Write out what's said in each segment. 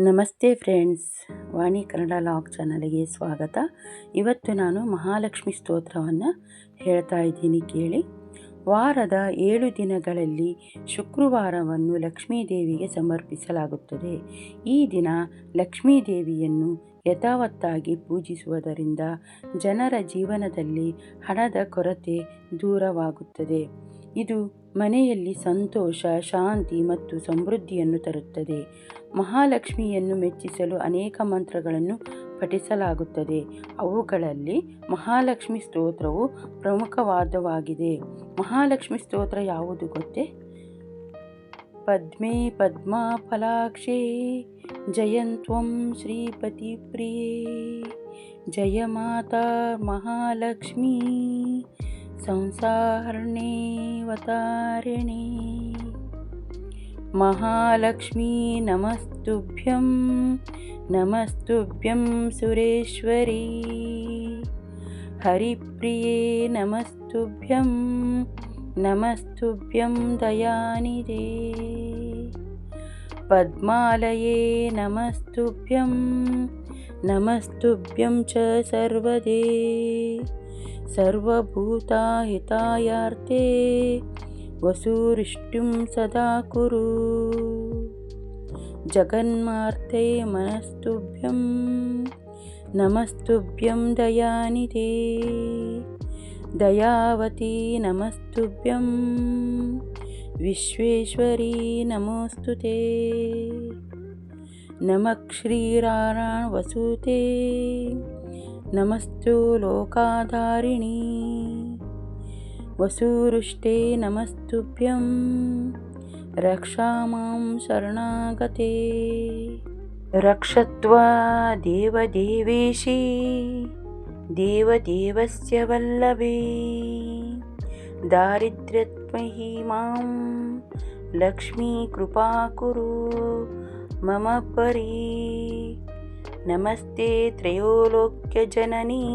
ನಮಸ್ತೆ ಫ್ರೆಂಡ್ಸ್, ವಾಣಿ ಕನ್ನಡ ಲಾಗ್ ಚಾನಲ್ಗೆ ಸ್ವಾಗತ. ಇವತ್ತು ನಾನು ಮಹಾಲಕ್ಷ್ಮಿ ಸ್ತೋತ್ರವನ್ನು ಹೇಳ್ತಾ ಇದ್ದೀನಿ ಕೇಳಿ. ವಾರದ ಏಳು ದಿನಗಳಲ್ಲಿ ಶುಕ್ರವಾರವನ್ನು ಲಕ್ಷ್ಮೀ ದೇವಿಗೆ ಸಮರ್ಪಿಸಲಾಗುತ್ತದೆ. ಈ ದಿನ ಲಕ್ಷ್ಮೀ ದೇವಿಯನ್ನು ಯಥಾವತ್ತಾಗಿ ಪೂಜಿಸುವುದರಿಂದ ಜನರ ಜೀವನದಲ್ಲಿ ಹಣದ ಕೊರತೆ ದೂರವಾಗುತ್ತದೆ. ಇದು ಮನೆಯಲ್ಲಿ ಸಂತೋಷ, ಶಾಂತಿ ಮತ್ತು ಸಮೃದ್ಧಿಯನ್ನು ತರುತ್ತದೆ. ಮಹಾಲಕ್ಷ್ಮಿಯನ್ನು ಮೆಚ್ಚಿಸಲು ಅನೇಕ ಮಂತ್ರಗಳನ್ನು ಪಠಿಸಲಾಗುತ್ತದೆ. ಅವುಗಳಲ್ಲಿ ಮಹಾಲಕ್ಷ್ಮಿ ಸ್ತೋತ್ರವು ಪ್ರಮುಖವಾದವಾಗಿದೆ. ಮಹಾಲಕ್ಷ್ಮಿ ಸ್ತೋತ್ರ ಯಾವುದು ಗೊತ್ತೇ? ಪದ್ಮೆ ಫಲಾಕ್ಷೇ ಜಯಂತ್ವಂ ಶ್ರೀಪತಿಪ್ರಿಯೇ ಜಯ ಮಾತಾ ಮಹಾಲಕ್ಷ್ಮೀ. संसारणेऽवतारिणी महालक्ष्मी नमस्तुभ्यं नमस्तुभ्यं सुरेश्वरी हरिप्रिये नमस्तुभ्यं नमस्तुभ्यं दयानिदे पद्मालये नमस्तुभ्यं नमस्तुभ्यं च सर्वदे సర్వభూతాహితాయార్తే వసూరిష్టిం సదా కురు. జగన్మార్తే మనస్తుభ్యం నమస్తుభ్యం దయానిధే. దయావతి నమస్తుభ్యం విశ్వేశ్వరీ నమోస్తు నమక్ శ్రీరారాణ వసూతే नमस्तु लोकाधारिणी। वसुरुष्टे नमस्तुभ्यं। रक्षा मां शरणागते। रक्षत्वा देवदेवेशी देवदेवस्य वल्लभे। दारिद्र्यत्महि मां लक्ष्मीकृपा कुरु मम परि नमस्ते त्रयोलोक्यजननी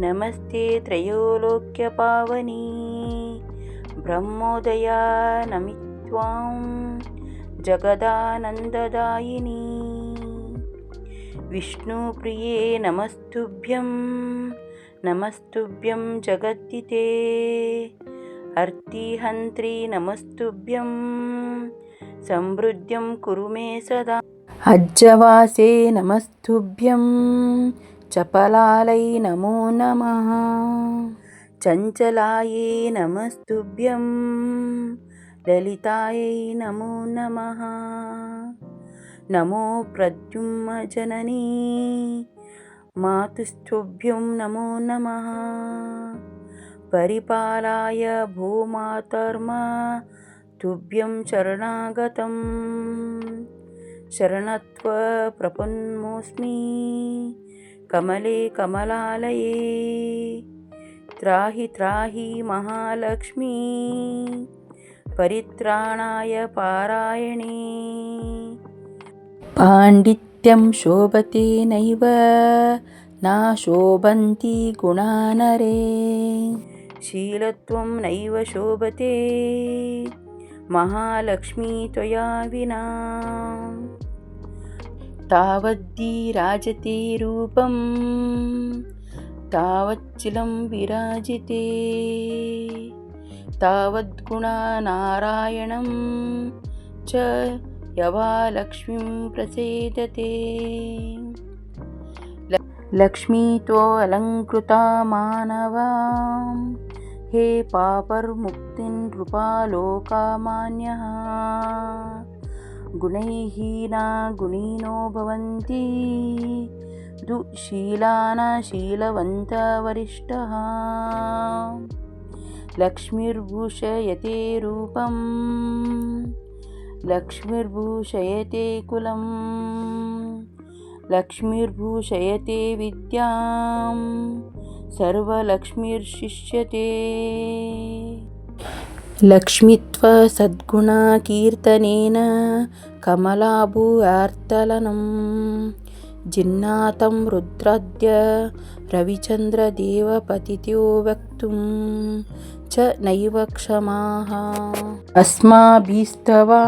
नमस्ते त्रयोलोक्यपावनी ब्रह्मोदया नमित्वां जगदानन्ददायिनी विष्णुप्रिये नमस्तुभ्यं नमस्तुभ्यं जगद्दिते अर्तिहन्त्री नमस्तुभ्यं समृद्धिं कुरु मे सदा అజ్జవాసే నమస్తుభ్యం. చపలాలై నమో నమ. చంచలాయే నమస్తుభ్యం. లలితాయై నమో నమ. నమో ప్రద్యుమ్న జననీ. మాతుస్తుభ్యం నమో నమ. పరిపాలాయ భూమాతర్మ. తుభ్యం శరణాగతం. शरणत्वप्रपन्नोऽस्मि। कमले कमलालये त्राहि त्राहि महालक्ष्मी परित्राणाय पारायणे। पाण्डित्यं शोभते नैव न शोभन्ति गुणानरे। शीलत्वं नैव शोभते महालक्ष्मी त्वया विना तावद्विराजते रूपं तावच्चिलं विराजिते। तावद्गुणानारायणं च यवा लक्ष्मीं प्रसेदते लक्ष्मी त्वलङ्कृता मानवां। हे पापर्मुक्तिं नृपालोकामान्यः गुणैहीना गुणिनो भवन्ति। शीलवन्तवरिष्ठः। लक्ष्मीर्भूषयते रूपं लक्ष्मीर्भूषयते कुलं लक्ष्मीर्भूषयते विद्यां सर्वलक्ष्मीर्शिष्यते లక్ష్మిత్వ సద్గుణాకీర్తనేన కమలాభు ఆర్తలనం జిన్నాతం రుద్రద్య రవిచంద్రదేవపతితో వక్తుం చ నైవ క్షమాః. అస్మాభిస్తవా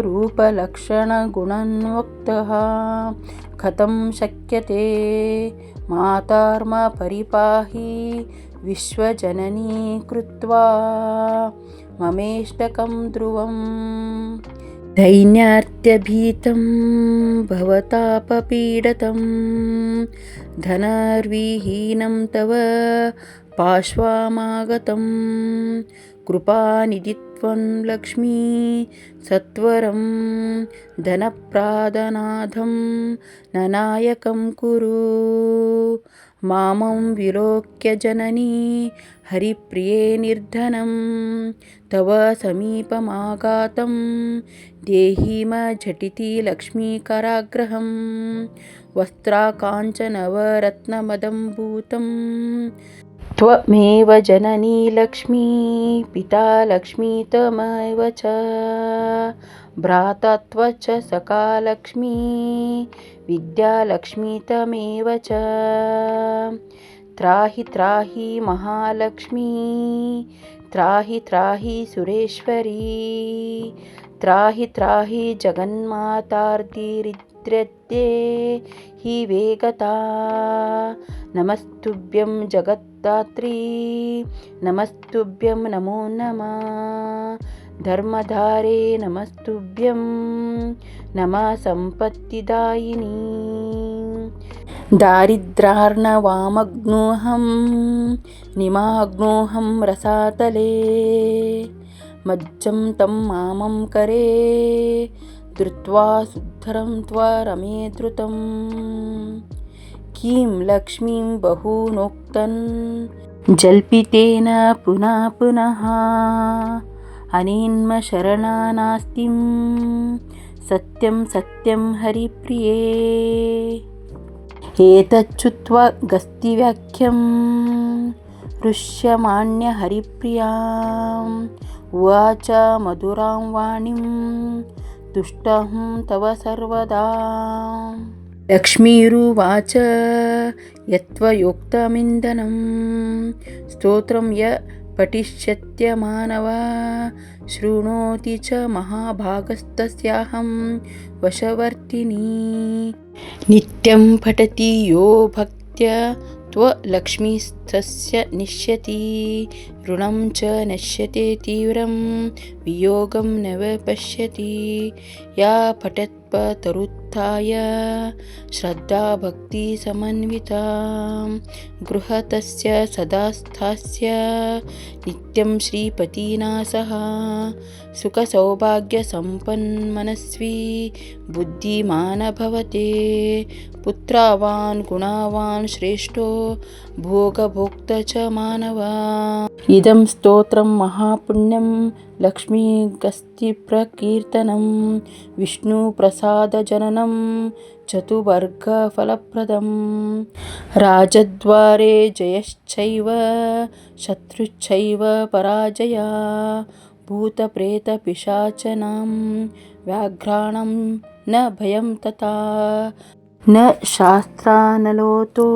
రూపలక్షణగుణన్వక్తః. కథం శక్యతే మాతార్మ పరిపాహి విశ్వజననీ కృత్వా. ममेष्टकं ध्रुवम्। दैन्यार्त्यभीतं भवतापपीडतं। धनार्विहीनं तव पार्श्वमागतं। कृपानिधित्वं लक्ष्मी सत्वरं धनप्रादनाथं ननायकं कुरु मामं विलोक्य जननी हरिप्रिये निर्धनं तव समीपमागातं देहि म झटिति लक्ष्मीकराग्रहं वस्त्राकाञ्चनवरत्नमदम्भूतं त्वमेव जननी लक्ष्मी, पिता लक्ष्मी त्वमेव च। भ्राता त्वच सखा लक्ष्मी विद्यालक्ष्मी तमेव च। त्राहि त्राहि महालक्ष्मी, त्राहि त्राहि सुरेश्वरी, त्राहि त्राहि जगन्मातार्तिरिद्रद्ये हि वेगता। नमस्तुभ्यं దాత్రీ. నమస్తుభ్యం నమో నమ. ధర్మధారే నమస్తుభ్యం నమ సంపత్తిదాయిని. దారిద్రార్ణవామగ్నోహం నిమాగ్నోహం రసాతలే. మజ్జం తం మామం కరే. ధృత్వా సుద్ధరం త్వ రమే ధృతం. किं लक्ष्मीं बहूनोक्तन्? जल्पितेन पुनः पुनः। अनेन्मशरणानास्तिं सत्यं सत्यं हरिप्रिये। एतच्छ्रुत्वा गस्तिवाक्यं हृष्यमाण्यहरिप्रियाम् उवाच मधुरां वाणीं तुष्टहं तव सर्वदा लक्ष्मीरुवाच यत्त्वयोक्तमिन्दनं स्तोत्रं य पठिष्यत्यमानवा शृणोति च महाभागस्तस्याहं वशवर्तिनी नित्यं पठति यो भक्त्या त्वलक्ष्मीस्तस्य निश्यति ऋणं च नश्यते तीव्रं वियोगं न पश्यति या पठत्पतरुत्थाय श्रद्धा भक्तिसमन्विता गृहतस्य सदा स्थास्य नित्यं श्रीपतिना सह। सुखसौभाग्यसम्पन्मनस्वी। बुद्धिमान भवते पुत्रावान् गुणावान् श्रेष्ठो। भोगभोक्त च मानवा इदं स्तोत्रं महापुण्यं लक्ष्मीगस्तिप्रकीर्तनं विष्णुप्रसादजननं चतुवर्गफलप्रदं राजद्वारे जयश्चैव शत्रुश्चैव पराजया भूतप्रेतपिशाचनां व्याघ्राणं न भयं तथा। न शास्त्रानलोतो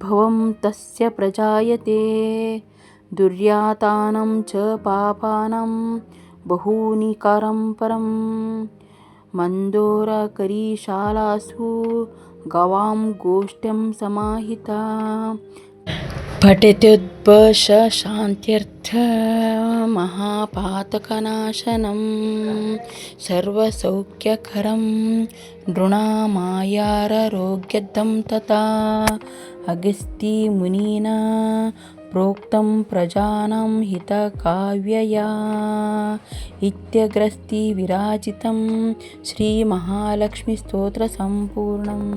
यद्भवं तस्य प्रजायते। दुर्यातानं च पापानं बहूनि करं परं। मन्दोरकरीशालासु गवां गोष्ठ्यं समाहिता पठत्युद्भशान्त्यर्थमहापातकनाशनं सर्वसौख्यकरं नृणामायाररोग्यदं तथा अगस्त्यमुनिना प्रोक्तं प्रजानां हितकाव्यया इत्यग्रस्ति विराजितं श्रीमहालक्ष्मीस्तोत्रसम्पूर्णम्